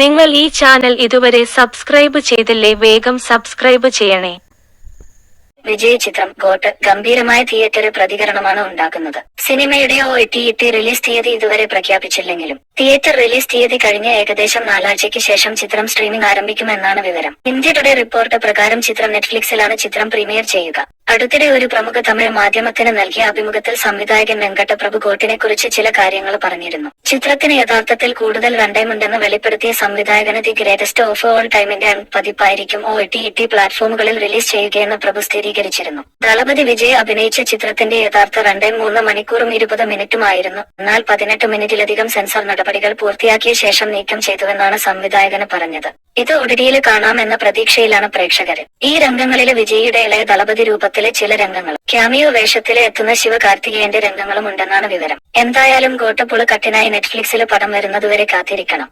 നിങ്ങൾ ഈ ചാനൽ ഇതുവരെ സബ്സ്ക്രൈബ് ചെയ്തില്ലേ വേഗം സബ്സ്ക്രൈബ് ചെയ്യണേ. വിജയ് ചിത്രം ഗോട്ട് ഗംഭീരമായ തിയേറ്റർ പ്രതികരണമാണ് ഉണ്ടാക്കുന്നത്. സിനിമയുടെ ഒ റിലീസ് തീയതി ഇതുവരെ പ്രഖ്യാപിച്ചില്ലെങ്കിലും തിയേറ്റർ റിലീസ് തീയതി കഴിഞ്ഞ ഏകദേശം നാലാഴ്ചയ്ക്ക് ശേഷം ചിത്രം സ്ട്രീമിംഗ് ആരംഭിക്കുമെന്നാണ് വിവരം. ഇന്ത്യ ടുഡേ റിപ്പോർട്ട് പ്രകാരം ചിത്രം നെറ്റ്ഫ്ലിക്സിലാണ് ചിത്രം പ്രീമിയർ ചെയ്യുക. അടുത്തിടെ ഒരു പ്രമുഖ തമിഴ് മാധ്യമത്തിന് നൽകിയ അഭിമുഖത്തിൽ സംവിധായകൻ വെങ്കട്ടപ്രഭു ഗോട്ടിനെ കുറിച്ച് ചില കാര്യങ്ങൾ പറഞ്ഞിരുന്നു. ചിത്രത്തിന് യഥാർത്ഥത്തിൽ കൂടുതൽ രണ്ടേമുണ്ടെന്ന് വെളിപ്പെടുത്തിയ സംവിധായകന് ദി ഗ്രേറ്റസ്റ്റ് ഓഫ് ഓൾ ടൈമിന്റെ പതിപ്പായിരിക്കും ഒ ടി ടി പ്ലാറ്റ്ഫോമുകളിൽ റിലീസ് ചെയ്യുകയെന്ന് പ്രഭു സ്ഥിരീകരിച്ചിരുന്നു. ദളപതി വിജയ് അഭിനയിച്ച ചിത്രത്തിന്റെ യഥാർത്ഥ രണ്ടേ മൂന്ന് മണിക്കൂറും ഇരുപത് മിനിറ്റുമായിരുന്നു. എന്നാൽ പതിനെട്ട് മിനിറ്റിലധികം സെൻസർ നടപടികൾ പൂർത്തിയാക്കിയ ശേഷം നീക്കം ചെയ്തുവെന്നാണ് സംവിധായകന് പറഞ്ഞത്. ഇത് കാണാം കാണാമെന്ന പ്രതീക്ഷയിലാണ് പ്രേക്ഷകർ ഈ രംഗങ്ങളിലെ വിജയിയുടെ ഇളയ ദളപതി രൂപത്തിലെ ചില രംഗങ്ങൾ ക്യാമിയോ വേഷത്തിലെ എത്തുന്ന ശിവകാർത്തികേയന്റെ രംഗങ്ങളും ഉണ്ടെന്നാണ് വിവരം. എന്തായാലും ഗോട്ടപ്പുൾ കട്ടിനായി നെറ്റ്ഫ്ലിക്സിൽ പടം വരുന്നതുവരെ കാത്തിരിക്കണം.